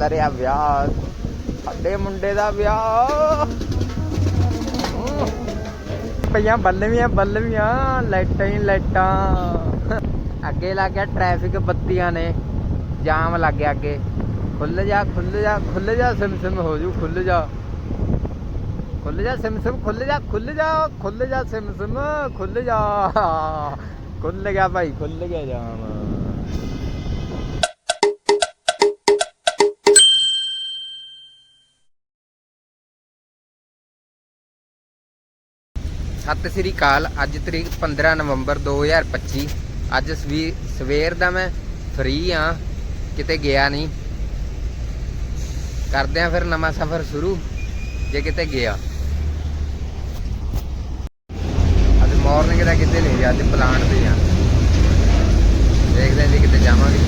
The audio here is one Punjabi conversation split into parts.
ਚੱਲ ਰਿਹਾ ਵਿਆਹ, ਸਾਡੇ ਮੁੰਡੇ ਦਾ ਵਿਆਹ। ਪਈਆਂ ਬੱਲਵੀਆਂ ਬੱਲਵੀਆਂ, ਲਾਈਟਾਂ ਹੀ ਲਾਈਟਾਂ। ਅੱਗੇ ਲੱਗ ਗਿਆ ਟ੍ਰੈਫਿਕ ਬੱਤੀਆਂ ਨੇ, ਜਾਮ ਲੱਗ ਗਿਆ ਅੱਗੇ। ਖੁੱਲ ਜਾ ਖੁੱਲ ਜਾ ਖੁੱਲ ਜਾ ਸਿਮ ਸਿਮ ਹੋ ਜੂ ਖੁੱਲ ਜਾ। ਖੁੱਲ ਜਾ ਸਿਮ ਸਿਮ ਖੁੱਲ ਜਾ ਖੁੱਲ ਜਾ ਖੁੱਲ ਜਾ ਸਿਮ ਸਿਮ ਖੁੱਲ ਜਾ। ਖੁੱਲ ਗਿਆ ਭਾਈ ਖੁੱਲ ਗਿਆ ਜਾਮ। ਸਤਿ ਸ੍ਰੀ ਅਕਾਲ, ਅੱਜ ਤਰੀਕ 15 ਨਵੰਬਰ 2025 ਅੱਜ ਸਵੀ- ਸਵੇਰ ਦਾ ਮੈਂ ਫ੍ਰੀ ਆ, ਕਿਤੇ ਗਿਆ ਨਹੀਂ। ਕਰਦੇ ਆ ਫਿਰ ਨਵਾਂ ਸਫ਼ਰ ਸ਼ੁਰੂ, ਜੇ ਕਿਤੇ ਗਿਆ। ਅੱਜ ਮਾਰਨਿੰਗ ਦਾ ਕਿਤੇ ਨਹੀਂ ਗਿਆ, ਅੱਜ ਪਲਾਨ ਤੇ ਆ। ਦੇਖਦੇ ਹਾਂ ਜੀ ਕਿਤੇ ਜਾਵਾਂਗੇ।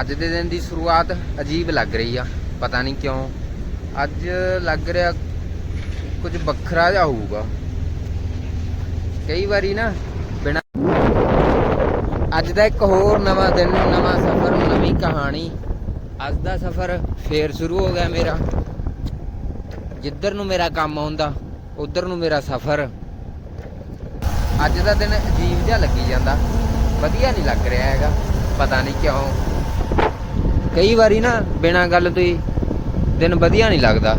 ਅੱਜ ਦੇ ਦਿਨ ਦੀ ਸ਼ੁਰੂਆਤ ਅਜੀਬ ਲੱਗ ਰਹੀ ਆ, ਪਤਾ ਨਹੀਂ ਕਿਉਂ। ਅੱਜ ਲੱਗ ਰਿਹਾ ਕੁਝ ਵੱਖਰਾ ਜਿਹਾ ਹੋਊਗਾ। ਕਈ ਵਾਰੀ ਨਾ ਬਿਨਾ ਅੱਜ ਦਾ ਇੱਕ ਹੋਰ ਨਵਾਂ ਦਿਨ, ਨਵਾਂ ਸਫ਼ਰ, ਨਵੀਂ ਕਹਾਣੀ। ਅੱਜ ਦਾ ਸਫ਼ਰ ਫੇਰ ਸ਼ੁਰੂ ਹੋ ਗਿਆ ਮੇਰਾ। ਜਿੱਧਰ ਨੂੰ ਮੇਰਾ ਕੰਮ ਆਉਂਦਾ, ਉਧਰ ਨੂੰ ਮੇਰਾ ਸਫ਼ਰ। ਅੱਜ ਦਾ ਦਿਨ ਅਜੀਬ ਜਿਹਾ ਲੱਗੀ ਜਾਂਦਾ। ਵਧੀਆ ਨਹੀਂ ਲੱਗ ਰਿਹਾ ਹੈਗਾ, ਪਤਾ ਨਹੀਂ ਕਿਉਂ। ਕਈ ਵਾਰੀ ਨਾ ਬਿਨਾਂ ਗੱਲ ਤੋਂ ਹੀ ਦਿਨ ਵਧੀਆ ਨਹੀਂ ਲੱਗਦਾ।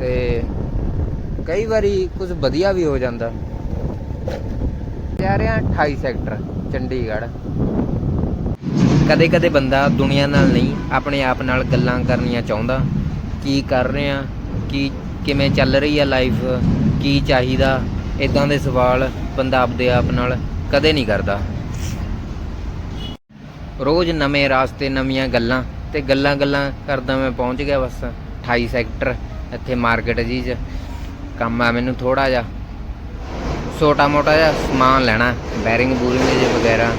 ਤੇ ਕਈ ਵਾਰੀ ਕੁਝ ਵਧੀਆ ਵੀ ਹੋ ਜਾਂਦਾ। ਜਾ ਰਿਹਾ 28 ਸੈਕਟਰ, ਚੰਡੀਗੜ੍ਹ। ਕਦੇ ਕਦੇ ਬੰਦਾ ਦੁਨੀਆ ਨਾਲ ਨਹੀਂ, ਆਪਣੇ ਆਪ ਨਾਲ ਗੱਲਾਂ ਕਰਨੀਆਂ ਚਾਹੁੰਦਾ। ਕੀ ਕਰ ਰਹੇ ਆ, ਕੀ ਕਿਵੇਂ ਚੱਲ ਰਹੀ ਆ ਲਾਈਫ ਕੀ ਚਾਹੀਦਾ ਇਦਾਂ ਦੇ ਸਵਾਲ ਬੰਦਾ ਆਪਦੇ ਆਪ ਨਾਲ ਕਦੇ ਨਹੀਂ ਕਰਦਾ। ਰੋਜ਼ ਨਵੇਂ ਰਾਸਤੇ, ਨਵੀਆਂ ਗੱਲਾਂ ਤੇ ਗੱਲਾਂ ਗੱਲਾਂ ਕਰਦਾ ਮੈਂ ਪਹੁੰਚ ਗਿਆ ਬਸ 28 ਸੈਕਟਰ। ਇੱਥੇ ਮਾਰਕੀਟ ਜੀ ਚ। ਕੰਮ ਆ ਮੈਨੂੰ ਥੋੜਾ ਜਿਹਾ। ਛੋਟਾ ਮੋਟਾ ਜਿਹਾ ਸਮਾਨ ਲੈਣਾ ਬੈਰਿੰਗ ਬੂਰਿੰਗ ਜੇ ਵਗੈਰਾ।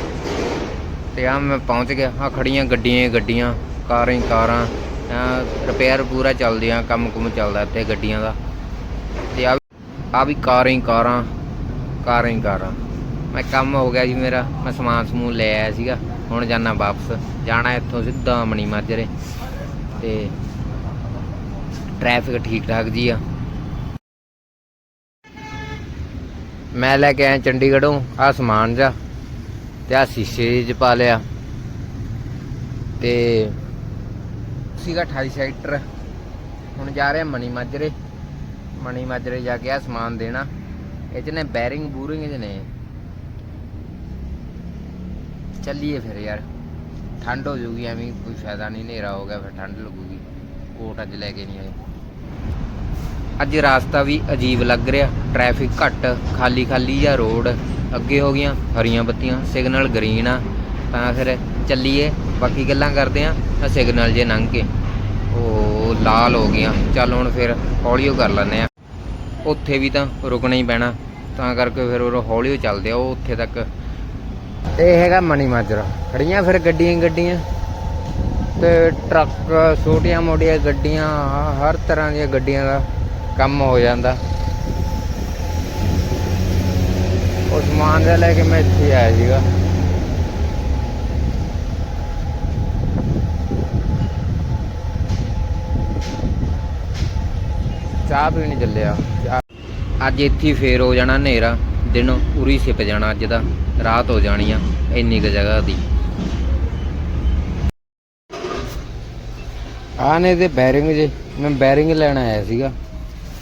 ਤੇ ਆ ਮੈਂ ਪਹੁੰਚ ਗਿਆ। ਆ ਖੜੀਆਂ ਗੱਡੀਆਂ ਹੀ ਗੱਡੀਆਂ, ਕਾਰਾਂ ਹੀ ਕਾਰਾਂ। ਰਿਪੇਅਰ ਪੂਰਾ ਚੱਲਦੀਆਂ, ਕੰਮ ਕੁਮ ਚੱਲਦਾ ਇੱਥੇ ਗੱਡੀਆਂ ਦਾ। ਤੇ ਆ ਆ ਵੀ ਕਾਰਾਂ ਹੀ ਕਾਰਾਂ ਕਾਰਾਂ ਹੀ ਕਾਰਾਂ। ਮੈਂ ਕੰਮ ਹੋ ਗਿਆ ਜੀ ਮੇਰਾ। ਮੈਂ ਸਮਾਨ ਸਮੂਨ ਲੈ ਆਇਆ ਸੀਗਾ। ਹੁਣ ਜਾਣਾ ਵਾਪਸ। ਜਾਣਾ ਇੱਥੋਂ ਸਿੱਧਾ ਮਣੀ ਮਾਜਰੇ ਤੇ ਟ੍ਰੈਫਿਕ ਠੀਕ ਠਾਕ ਜੀ ਆ। ਮੈਂ ਲੈ ਕੇ ਆਇਆ ਚੰਡੀਗੜ੍ਹੋਂ ਆ ਸਮਾਨ ਜਾ, ਤੇ ਆ ਸ਼ੀਸ਼ੇ 'ਚ ਪਾ ਲਿਆ। ਤੇ ਸੀਗਾ 28 ਸੈਕਟਰ। ਹੁਣ ਜਾ ਰਿਹਾ ਮਣੀ ਮਾਜਰੇ। ਮਣੀ ਮਾਜਰੇ ਜਾ ਕੇ ਆ ਸਮਾਨ ਦੇਣਾ। ਇਹ 'ਚ ਨੇ ਬੈਰਿੰਗ ਬੂਰਿੰਗ ਚ ਨੇ। ਚੱਲੀਏ ਫਿਰ ਯਾਰ। ਠੰਡ ਹੋ ਜੂਗੀ ਐਵੇਂ, ਕੋਈ ਫਾਇਦਾ ਨਹੀਂ, ਹਨੇਰਾ ਹੋ ਗਿਆ, ਫਿਰ ਠੰਡ ਲੱਗੂਗੀ। ਕੋਟ ਅੱਜ ਲੈ ਕੇ ਨਹੀਂ ਆਏ। ਅੱਜ ਰਾਸਤਾ ਵੀ ਅਜੀਬ ਲੱਗ ਰਿਹਾ। ਟ੍ਰੈਫਿਕ ਘੱਟ, ਖਾਲੀ ਖਾਲੀ ਜਿਹਾ ਰੋਡ। ਅੱਗੇ ਹੋ ਗਈਆਂ ਹਰੀਆਂ ਬੱਤੀਆਂ, ਸਿਗਨਲ ਗ੍ਰੀਨ ਆ। ਤਾਂ ਫਿਰ ਚੱਲੀਏ, ਬਾਕੀ ਗੱਲਾਂ ਕਰਦੇ ਆ ਆ ਸਿਗਨਲ ਜੇ ਲੰਘ ਕੇ। ਉਹ ਲਾਲ ਹੋ ਗਈਆਂ। ਚੱਲ ਹੁਣ ਫਿਰ ਹੌਲੀਓ ਕਰ ਲੈਂਦੇ ਆ। ਉੱਥੇ ਵੀ ਤਾਂ ਰੁਕਣਾ ਹੀ ਪੈਣਾ। ਤਾਂ ਕਰਕੇ ਫਿਰ ਉਹ ਹੌਲੀਓ ਚੱਲਦੇ ਆ, ਉਹ ਉੱਥੇ ਤੱਕ। ਇਹ ਹੈਗਾ ਮਣੀ ਮਾਜਰਾ। ਖੜੀਆਂ ਫਿਰ ਗੱਡੀਆਂ ਗੱਡੀਆਂ। ਤੇ ਟਰੱਕ, ਛੋਟੀਆਂ ਮੋਟੀਆਂ ਗੱਡੀਆਂ, ਹਰ ਤਰ੍ਹਾਂ ਦੀਆਂ ਗੱਡੀਆਂ ਦਾ। ਕੰਮ ਹੋ ਜਾਂਦਾ। ਉਹ ਸਮਾਨ ਜਿਹਾ ਲੈ ਕੇ ਮੈਂ ਇੱਥੇ ਆਇਆ ਸੀਗਾ। ਚਾਹ ਪੀਣ ਚੱਲਿਆ। ਅੱਜ ਇੱਥੇ ਫੇਰ ਹੋ ਜਾਣਾ ਹਨੇਰਾ। ਦਿਨ ਉਰੀ ਛਿਪ ਜਾਣਾ ਅੱਜ ਦਾ। ਰਾਤ ਹੋ ਜਾਣੀ ਆ ਇੰਨੀ ਕੁ ਜਗ੍ਹਾ ਦੀ। ਆ ਨੇ ਤੇ ਬੈਰਿੰਗ ਜੇ। ਮੈਂ ਬੈਰਿੰਗ ਲੈਣ ਆਇਆ ਸੀਗਾ।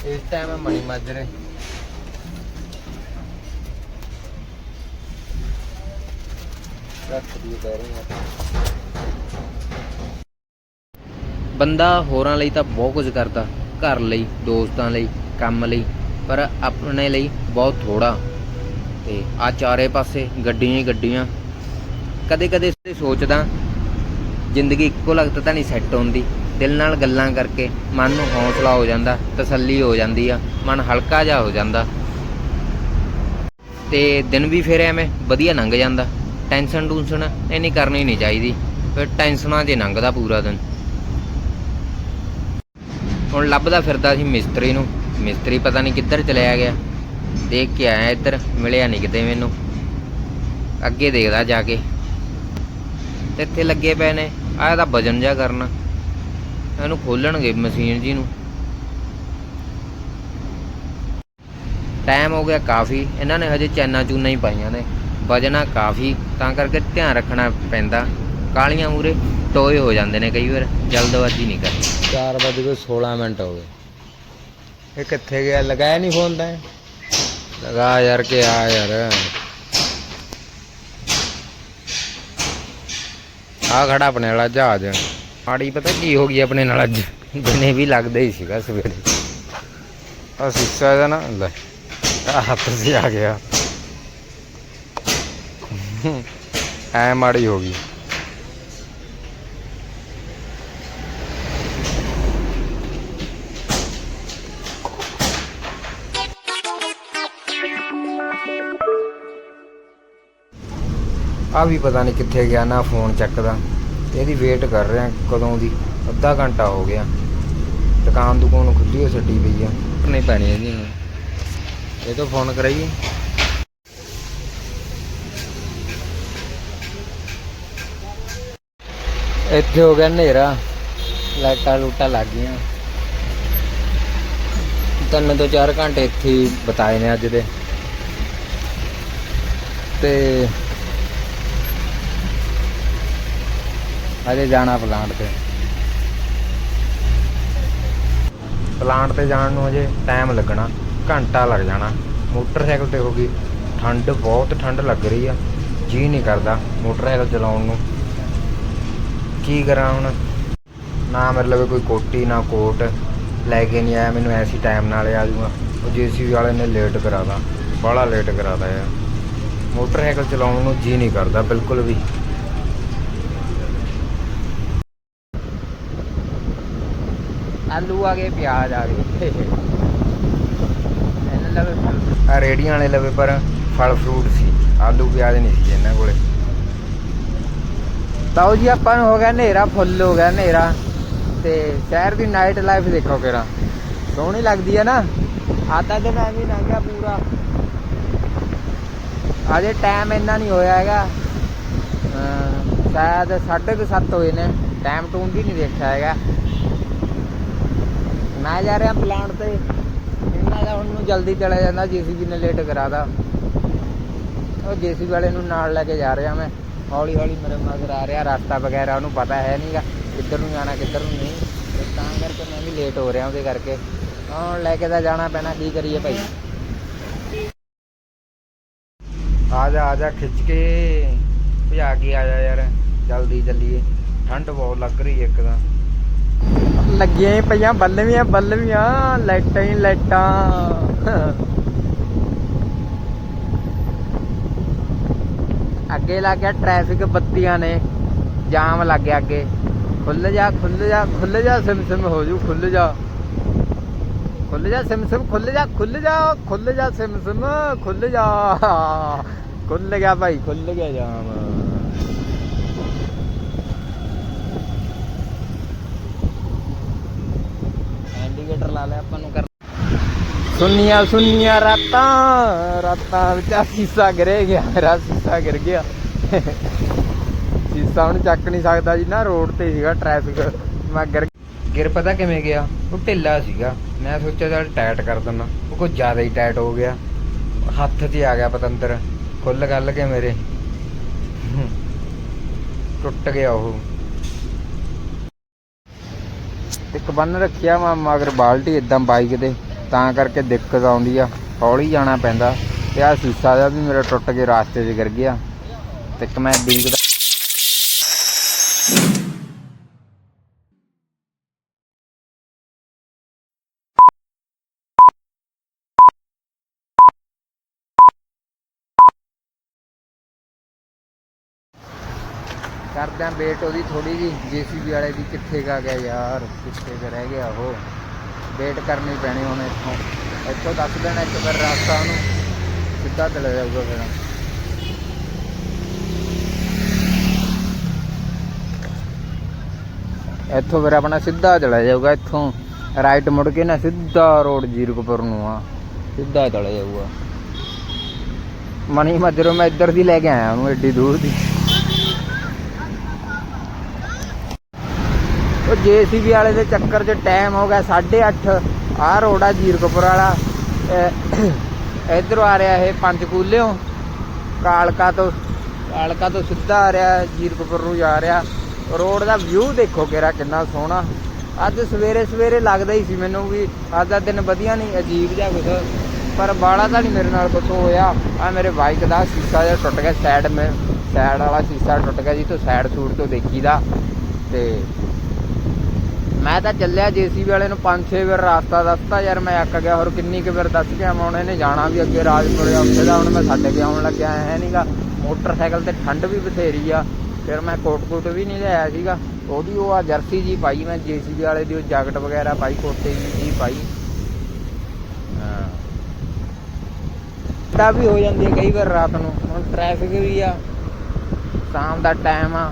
ਇਸ ਟਾਈਮ ਮਣੀ ਮਾਜਰੇ ਰੱਖ ਦੀ ਬੈਰਿੰਗ ਬੰਦਾ ਹੋਰਾਂ ਲਈ ਤਾਂ ਬਹੁਤ ਕੁਝ ਕਰਦਾ, ਘਰ ਲਈ, ਦੋਸਤਾਂ ਲਈ, ਕੰਮ ਲਈ, ਪਰ ਆਪਣੇ ਲਈ ਬਹੁਤ ਥੋੜਾ ਤੇ ਆ ਚਾਰੇ ਪਾਸੇ ਗੱਡੀਆਂ ਹੀ ਗੱਡੀਆਂ। ਕਦੇ ਕਦੇ ਸੋਚਦਾ, ਜ਼ਿੰਦਗੀ ਇੱਕੋ ਲਗਤ ਤਾਂ ਨਹੀਂ ਸੈੱਟ ਹੁੰਦੀ। ਦਿਲ ਨਾਲ ਗੱਲਾਂ ਕਰਕੇ ਮਨ ਨੂੰ ਹੌਸਲਾ ਹੋ ਜਾਂਦਾ, ਤਸੱਲੀ ਹੋ ਜਾਂਦੀ ਆ, ਮਨ ਹਲਕਾ ਜਿਹਾ ਹੋ ਜਾਂਦਾ। ਤੇ ਦਿਨ ਵੀ ਫਿਰ ਐਵੇਂ ਵਧੀਆ ਲੰਘ ਜਾਂਦਾ। ਟੈਨਸ਼ਨ ਟੂਨਸ਼ਨ ਇੰਨੀ ਕਰਨੀ ਨਹੀਂ ਚਾਹੀਦੀ, ਫਿਰ ਟੈਨਸ਼ਨਾਂ 'ਚ ਲੰਘਦਾ ਪੂਰਾ ਦਿਨ। ਹੁਣ ਲੱਭਦਾ ਫਿਰਦਾ ਸੀ ਮਿਸਤਰੀ ਨੂੰ, ਮਿਸਤਰੀ ਪਤਾ ਨਹੀਂ ਕਿੱਧਰ ਚਲਿਆ ਗਿਆ। ਦੇਖ ਕੇ ਆਇਆ ਇੱਧਰ, ਮਿਲਿਆ ਨਹੀਂ ਕਿਤੇ ਮੈਨੂੰ। ਅੱਗੇ ਦੇਖਦਾ ਜਾ ਕੇ। ਇੱਥੇ ਲੱਗੇ ਪਏ ਨੇ, ਆਹ ਇਹਦਾ ਵਜਨ ਜਿਹਾ ਕਰਨਾ। ਇਹਨੂੰ ਖੋਲਣਗੇ ਮਸ਼ੀਨ ਜੀ ਨੂੰ। ਟਾਈਮ ਹੋ ਗਿਆ ਕਾਫੀ। ਇਹਨਾਂ ਨੇ ਹਜੇ ਚੈਨਾ ਚੂਨਾ ਹੀ ਪਾਈਆਂ ਨੇ। ਵਜਨਾ ਕਾਫੀ, ਤਾਂ ਕਰਕੇ ਧਿਆਨ ਰੱਖਣਾ ਪੈਂਦਾ। ਕਾਲੀਆਂ ਮੂਰੇ ਟੋਏ ਹੋ ਜਾਂਦੇ ਨੇ ਕਈ ਵਾਰ, ਜਲਦਬਾਜ਼ੀ ਨਹੀਂ ਕਰਨੀ। 4 ਵਜੇ ਕੋਈ 16 ਮਿੰਟ ਹੋ ਗਏ। ਇਹ ਕਿੱਥੇ ਗਿਆ? ਲਗਾਇਆ ਨਹੀਂ ਫੋਨ ਤਾਂ ਲਗਾ ਯਾਰ ਕਿ ਆ ਯਾਰ। ਆ ਖੜਾ ਆਪਣੇ ਵਾਲਾ ਜਹਾਜ਼। ਮਾੜੀ ਪਤਾ ਕੀ ਹੋ ਗਈ ਆਪਣੇ ਨਾਲ ਅੱਜ? ਦਿਨੇ ਵੀ ਲੱਗਦਾ ਹੀ ਸੀਗਾ ਸਵੇਰੇ। ਆ ਸਿੱਸਾ ਇਹਦਾ ਨਾ, ਲੈ ਆ ਹੱਥ ਸੀ ਆ ਗਿਆ। ਐ ਮਾੜੀ ਹੋ ਗਈ। ਆ ਵੀ ਪਤਾ ਨਹੀਂ ਕਿੱਥੇ ਗਿਆ, ਨਾ ਫੋਨ ਚੱਕਦਾ। ਇਹਦੀ ਵੇਟ ਕਰ ਰਿਹਾ ਕਦੋਂ ਦੀ? ਅੱਧਾ ਘੰਟਾ ਹੋ ਗਿਆ। ਦੁਕਾਨ ਦੁਕਾਨ ਖੁੱਲੀ ਹੋ ਛੱਡੀ ਪਈ ਆ। ਨਹੀਂ ਪੈਣੀ ਇਹਦੀ ਹੁਣ। ਇਹ ਤੋਂ ਫੋਨ ਕਰਾਈਏ। ਇੱਥੇ ਹੋ ਗਿਆ ਹਨੇਰਾ। ਲਾਈਟਾਂ ਲੂਟਾਂ ਲੱਗ ਗਈਆਂ। ਤਿੰਨ ਤੋਂ ਚਾਰ ਘੰਟੇ ਇੱਥੇ ਹੀ ਬਿਤਾਏ ਨੇ ਅੱਜ ਦੇ। ਤੇ ਹਜੇ ਜਾਣਾ ਪਲਾਂਟ ਤੇ। ਪਲਾਂਟ ਤੇ ਜਾਣ ਨੂੰ ਹਜੇ ਟਾਈਮ ਲੱਗਣਾ, ਘੰਟਾ ਲੱਗ ਜਾਣਾ। ਮੋਟਰਸਾਈਕਲ ਤੇ ਹੋ ਗਈ, ਠੰਡ, ਬਹੁਤ ਠੰਡ ਲੱਗ ਰਹੀ ਆ। ਜੀ ਨਹੀਂ ਕਰਦਾ ਮੋਟਰਸਾਈਕਲ ਚਲਾਉਣ ਨੂੰ। ਕੀ ਕਰਾਂ ਹੁਣ? ਨਾ ਮੇਰੇ ਲਵੇ ਕੋਈ ਕੋਟੀ, ਨਾ ਕੋਟ। ਲੈ ਕੇ ਨਹੀਂ ਆਇਆ, ਮੈਨੂੰ ਐਸੀ ਟਾਈਮ ਨਾਲ ਆ ਜੂਗਾ ਉਹ ਜੀਸੀਬੀ ਵਾਲੇ ਨੇ ਲੇਟ ਕਰਾਦਾ ਬੜਾ ਲੇਟ ਕਰਾਦਾ ਯਾਰ ਮੋਟਰਸਾਈਕਲ ਚਲਾਉਣ ਨੂੰ ਜੀ ਨਹੀਂ ਕਰਦਾ, ਬਿਲਕੁਲ ਵੀ। ਆਲੂ ਆ ਗਏ ਪਿਆਜ਼ ਆ ਗਏ। ਇਹਨਾਂ ਲਵੇ ਆ ਰੇੜੀਆਂ ਵਾਲੇ ਲਵੇ ਪਰ ਫਲ ਫਰੂਟ ਸੀ। ਆਲੂ ਪਿਆਜ਼ ਨਹੀਂ ਸੀ ਇਹਨਾਂ ਕੋਲੇ। ਤਾਓ ਜੀ ਆਪਾਂ ਨੂੰ ਹੋ ਗਿਆ ਹਨੇਰਾ ਫੁੱਲ ਹੋ ਗਿਆ ਹਨੇਰਾ। ਤੇ ਸ਼ਹਿਰ ਦੀ ਨਾਈਟ ਲਾਈਫ ਦੇਖੋ ਕਿਰਾ ਸੋਹਣੀ ਲੱਗਦੀ ਹੈ ਨਾ। ਆਦਾ ਦਿਨ ਐਵੇਂ ਲੰਘ ਗਿਆ ਪੂਰਾ। ਅਜੇ ਟਾਈਮ ਇੰਨਾ ਨਹੀਂ ਹੋਇਆ ਹੈਗਾ। ਸ਼ਾਇਦ 7:30 ਹੋਏ ਨੇ। ਟਾਈਮ ਟੂਨ ਵੀ ਨਹੀਂ ਦੇਖਿਆ ਹੈਗਾ। ਮੈਂ ਜਾ ਰਿਹਾ ਪਲਾਂਟ ਤੇ। ਇਹਨਾਂ ਦਾ ਹੁਣ ਨੂੰ ਜਲਦੀ ਚਲਾ ਜਾਂਦਾ, ਜੀਸੀਬੀ ਨੇ ਲੇਟ ਕਰਾਦਾ ਉਹ ਜੀਸੀਬੀ ਵਾਲੇ ਨੂੰ ਨਾਲ ਲੈ ਕੇ ਜਾ ਰਿਹਾ ਮੈਂ। ਹੌਲੀ ਹੌਲੀ ਮੇਰੇ ਮਗਰ ਆ ਰਿਹਾ, ਰਸਤਾ ਵਗੈਰਾ ਉਹਨੂੰ ਪਤਾ ਹੈ ਨਹੀਂਗਾ ਕਿੱਧਰ ਨੂੰ ਜਾਣਾ, ਕਿੱਧਰ ਨੂੰ ਨਹੀਂ। ਤੇ ਤਾਂ ਕਰਕੇ ਮੈਂ ਵੀ ਲੇਟ ਹੋ ਰਿਹਾ ਉਹਦੇ ਕਰਕੇ। ਹੁਣ ਲੈ ਕੇ ਤਾਂ ਜਾਣਾ ਪੈਣਾ, ਕੀ ਕਰੀਏ ਭਾਈ? ਆ ਜਾ ਆ ਜਾ, ਖਿੱਚ ਕੇ। ਭਜਾ ਕੇ ਆ ਜਾ ਯਾਰ, ਜਲਦੀ ਚੱਲੀਏ। ਠੰਡ ਬਹੁਤ ਲੱਗ ਰਹੀ ਹੈ ਇੱਕਦਮ ਲੱਗੀਆਂ ਹੀ ਪਈਆਂ, ਬੱਲਵੀਆਂ ਬੱਲਵੀਆਂ, ਲਾਈਟਾਂ ਹੀ ਲਾਈਟਾਂ। ਅੱਗੇ ਲੱਗ ਗਿਆ ਟ੍ਰੈਫਿਕ ਬੱਤੀਆਂ ਨੇ, ਜਾਮ ਲੱਗ ਗਿਆ ਅੱਗੇ। ਖੁੱਲ ਜਾ ਖੁੱਲ ਜਾ ਖੁੱਲ ਜਾ, ਸਿਮ ਸਿਮ ਹੋ ਜੂ ਖੁੱਲ ਜਾ। ਖੁੱਲ ਜਾ, ਸਿਮ ਸਿਮ ਖੁੱਲ ਜਾ ਖੁੱਲ ਜਾ ਖੁੱਲ ਜਾ, ਸਿਮ ਸਿਮ ਖੁੱਲ ਜਾ। ਖੁੱਲ ਗਿਆ ਭਾਈ ਖੁੱਲ ਗਿਆ ਜਾਮ। ਇੰਡੀਕੇਟਰ ਲਾ ਲਿਆ, ਆਪਾਂ ਨੂੰ ਕਰ ਸੁੰਨੀਆਂ ਸੁੰਨੀਆਂ ਰਾਤਾਂ ਰਾਤਾਂ ਵਿੱਚ ਸ਼ੀਸ਼ਾ ਗਿਰੇ ਗਿਆ, ਮੇਰਾ ਸ਼ੀਸ਼ਾ ਗਿਰ ਗਿਆ। ਸ਼ੀਸ਼ਾ ਹੁਣ ਚੱਕ ਨਹੀਂ ਸਕਦਾ ਜੀ, ਨਾ ਰੋਡ ਤੇ ਸੀਗਾ ਟ੍ਰੈਫਿਕ ਮੈਂ ਗਿਰ ਗਿਰ ਪਤਾ ਕਿਵੇਂ ਗਿਆ? ਉਹ ਢਿੱਲਾ ਸੀਗਾ। ਮੈਂ ਸੋਚਿਆ ਚੱਲ ਟਾਈਟ ਕਰ ਦਿੰਦਾ। ਉਹ ਕੁਝ ਜ਼ਿਆਦਾ ਹੀ ਟਾਈਟ ਹੋ ਗਿਆ। ਹੱਥ 'ਚ ਆ ਗਿਆ ਪਤੰਦਰ। ਖੁੱਲ ਗੱਲ ਕੇ ਮੇਰੇ ਟੁੱਟ ਗਿਆ ਉਹ। ਇੱਕ ਬੰਨ ਰੱਖਿਆ ਵਾ, ਮਗਰ ਬਾਲਟੀ ਇਦਾਂ ਬਾਈਕ ਦੇ ਤਾਂ ਕਰਕੇ ਦਿੱਕਤ ਆਉਂਦੀ ਆ, ਹੌਲੀ ਜਾਣਾ ਪੈਂਦਾ, ਤੇ ਆ ਸ਼ੀਸ਼ਾ ਦਾ ਵੀ ਮੇਰਾ ਟੁੱਟ ਕੇ ਰਾਸਤੇ 'ਚ ਗਿਰ ਗਿਆ, ਤੇ ਇੱਕ ਮੈਂ ਬੀਕ ਕਰਦੇ ਆਂ ਵੇਟ ਉਹਦੀ ਥੋੜੀ ਜੀ ਜੀਸੀਬੀ ਵਾਲੇ ਦੀ ਕਿੱਥੇ ਗਾ ਗਿਆ ਯਾਰ, ਕਿੱਥੇ ਕੁ ਰਹਿ ਗਿਆ ਉਹ। ਵੇਟ ਕਰਨੀ ਪੈਣੀ ਹੁਣ ਇੱਥੋਂ। ਇੱਥੋਂ ਦੱਸ ਦੇਣਾ ਇੱਕ ਵਾਰ ਰਸਤਾ ਉਹਨੂੰ। ਸਿੱਧਾ ਚਲਾ ਜਾਊਗਾ ਫਿਰ। ਇੱਥੋਂ ਫਿਰ ਆਪਣਾ ਸਿੱਧਾ ਚਲਾ ਜਾਊਗਾ ਇੱਥੋਂ। ਰਾਈਟ ਮੁੜ ਕੇ ਨਾ ਸਿੱਧਾ ਰੋਡ ਜੀਰਕਪੁਰ ਨੂੰ ਆ। ਸਿੱਧਾ ਚਲਾ ਜਾਊਗਾ। ਮਨੀ ਮਜਰੋਂ ਮੈਂ ਇੱਧਰ ਦੀ ਲੈ ਕੇ ਆਇਆ ਉਹਨੂੰ ਏਡੀ ਦੂਰ ਦੀ। ਜੀਸੀਬੀ ਵਾਲੇ ਦੇ ਚੱਕਰ 'ਚ ਟਾਈਮ ਹੋ ਗਿਆ 8:30 ਆਹ ਰੋਡ ਆ ਜੀਰਕਪੁਰ ਵਾਲਾ। ਇਧਰੋਂ ਆ ਰਿਹਾ ਇਹ ਪੰਜਕੂਲਿਓਂ ਕਾਲਕਾ ਤੋਂ ਕਾਲਕਾ ਤੋਂ ਸਿੱਧਾ ਆ ਰਿਹਾ, ਜੀਰਕਪੁਰ ਨੂੰ ਜਾ ਰਿਹਾ। ਰੋਡ ਦਾ ਵਿਊ ਦੇਖੋ ਕਿਹੜਾ, ਕਿੰਨਾ ਸੋਹਣਾ। ਅੱਜ ਸਵੇਰੇ ਸਵੇਰੇ ਲੱਗਦਾ ਹੀ ਸੀ ਮੈਨੂੰ ਵੀ ਅੱਜ ਦਾ ਦਿਨ ਵਧੀਆ ਨਹੀਂ, ਅਜੀਬ ਜਿਹਾ ਕੁਛ। ਪਰ ਬਾੜਾ ਤਾਂ ਨਹੀਂ ਮੇਰੇ ਨਾਲ ਕੁਛ ਹੋਇਆ। ਆ ਮੇਰੇ ਬਾਈਕ ਦਾ ਸ਼ੀਸ਼ਾ ਜਿਹਾ ਟੁੱਟ ਗਿਆ ਸਾਈਡ ਮੇ ਸਾਈਡ ਵਾਲਾ ਸ਼ੀਸ਼ਾ ਟੁੱਟ ਗਿਆ ਜੀ, ਤੋਂ ਸਾਈਡ ਸੂਟ ਤੋਂ ਦੇਖੀਦਾ। ਤੇ ਮੈਂ ਤਾਂ ਚੱਲਿਆ ਜੀਸੀਬੀ ਵਾਲੇ ਨੂੰ ਪੰਜ ਛੇ ਵਾਰ ਰਾਸਤਾ ਦੱਸਤਾ, ਯਾਰ ਮੈਂ ਅੱਕ ਗਿਆ, ਹੋਰ ਕਿੰਨੀ ਕੁ ਵਾਰ ਦੱਸ ਕੇ ਆਵਾਂ ਹੁਣ ਇਹਨੇ ਜਾਣਾ ਵੀ ਅੱਗੇ ਰਾਜਪੁਰੇ, ਉੱਥੇ ਦਾ ਹੁਣ ਮੈਂ ਛੱਡ ਕੇ ਆਉਣ ਲੱਗਿਆ ਹੈ ਨਹੀਂਗਾ ਮੋਟਰਸਾਈਕਲ ਤੇ ਠੰਡ ਵੀ ਬਥੇਰੀ ਆ, ਫਿਰ ਮੈਂ ਕੋਟ ਕੋਟ ਵੀ ਨਹੀਂ ਲਿਆਇਆ ਸੀਗਾ। ਉਹਦੀ ਉਹ ਆ ਜਰਸੀ ਜੀ ਪਾਈ, ਮੈਂ ਜੀਸੀਬੀ ਵਾਲੇ ਦੀ ਉਹ ਜੈਕਟ ਵਗੈਰਾ ਪਾਈ, ਕੋਟੇ ਜੀ ਪਾਈ। ਤਾਂ ਵੀ ਹੋ ਜਾਂਦੀ ਹੈ ਕਈ ਵਾਰ ਰਾਤ ਨੂੰ, ਹੁਣ ਟ੍ਰੈਫਿਕ ਵੀ ਆ, ਸ਼ਾਮ ਦਾ ਟਾਈਮ ਆ।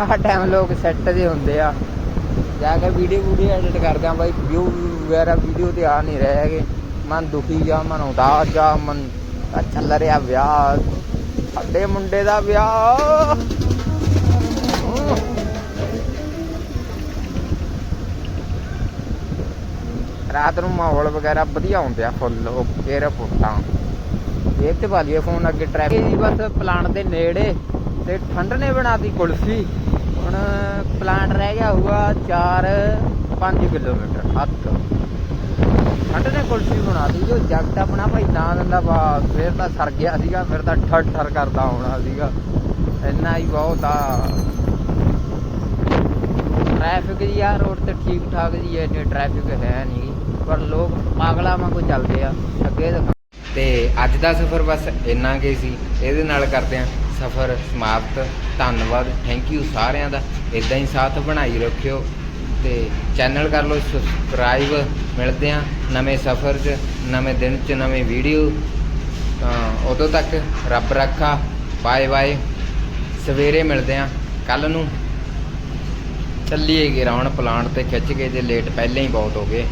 ਆਹ ਟਾਈਮ ਲੋਕ ਸੈੱਟ ਦੇ ਹੁੰਦੇ ਆ। ਜਾ ਕੇ ਵੀਡੀਓ ਵੀਡੀਓ ਐਡਿਟ ਕਰਦੇ ਬਾਈ ਵਿਊ ਵਗੈਰਾ ਵੀਡੀਓ ਤੇ ਆ ਨਹੀਂ ਰਹੇ ਹੈਗੇ। ਮਨ ਦੁਖੀ ਜਾ, ਮਨ ਉਦਾਸ ਜਾ, ਮਨ ਚੱਲ ਰਿਹਾ ਵਿਆਹ। ਸਾਡੇ ਮੁੰਡੇ ਦਾ ਵਿਆਹ। ਰਾਤ ਨੂੰ ਮਾਹੌਲ ਵਗੈਰਾ ਵਧੀਆ ਹੁੰਦੇ ਫੁੱਲ ਓਕੇ ਰਿਪੋਰਟਾਂ। ਇਹ ਤੇ ਵਾਲੀਏ ਫੋਨ ਅੱਗੇ ਟ੍ਰੈਫਿਕ ਜੀ ਬਸ ਪਲਾਂਟ ਦੇ ਨੇੜੇ ਤੇ ਠੰਡ ਨੇ ਬਣਾਤੀ ਕੁਲਫੀ। ਹੁਣ ਪਲਾਂਟ ਰਹਿ ਗਿਆ ਹੋਊਗਾ 4 5 ਕਿਲੋਮੀਟਰ, ਹੱਥ। ਠੰਡ ਨੇ ਕੁਲਫੀ ਬਣਾਤੀ ਜੋ ਜਗਤ ਆਪਣਾ ਭਾਈ ਨਾ ਦਿੰਦਾ ਬਾ ਫਿਰ ਤਾਂ ਸਰ ਗਿਆ ਸੀਗਾ, ਫਿਰ ਤਾਂ ਠਰ ਠਰ ਕਰਦਾ ਹੋਣਾ ਸੀਗਾ। ਇੰਨਾ ਹੀ ਬਹੁਤ ਆ। ਟ੍ਰੈਫਿਕ ਜੀ ਆ ਰੋਡ ਤੇ ਠੀਕ ਠਾਕ ਜੀ ਹੈ ਇੰਨੀ ਟ੍ਰੈਫਿਕ ਹੈ ਨਹੀਂ। ਪਰ ਲੋਕ ਪਾਗਲਾਂ ਵਾਂਗੂ ਚੱਲਦੇ ਆ। ਅੱਗੇ ਤੇ ਅੱਜ ਦਾ ਸਫ਼ਰ ਬਸ ਇੰਨਾ ਕੇ ਸੀ। ਇਹਦੇ ਨਾਲ ਕਰਦੇ ਆ ਸਫ਼ਰ ਸਮਾਪਤ। ਧੰਨਵਾਦ। ਥੈਂਕ ਯੂ ਸਾਰਿਆਂ ਦਾ। ਇਦਾਂ ਹੀ ਸਾਥ ਬਣਾਈ ਰੱਖਿਓ ਤੇ ਚੈਨਲ ਕਰ ਲਓ ਸਬਸਕ੍ਰਾਈਬ ਮਿਲਦੇ ਆ ਨਵੇਂ ਸਫ਼ਰ 'ਚ, ਨਵੇਂ ਦਿਨ 'ਚ, ਨਵੇਂ ਵੀਡੀਓ। ਉਦੋਂ ਤੱਕ ਰੱਬ ਰੱਖਾ। ਬਾਏ ਬਾਏ ਸਵੇਰੇ ਮਿਲਦੇ ਆ ਕੱਲ ਨੂੰ ਚੱਲੀਏ ਗਿਰਾਉਣ ਪਲਾਂਟ ਤੇ ਖਿੱਚ ਕੇ ਜੇ ਲੇਟ ਪਹਿਲਾਂ ਹੀ ਬਹੁਤ ਹੋ ਗਏ।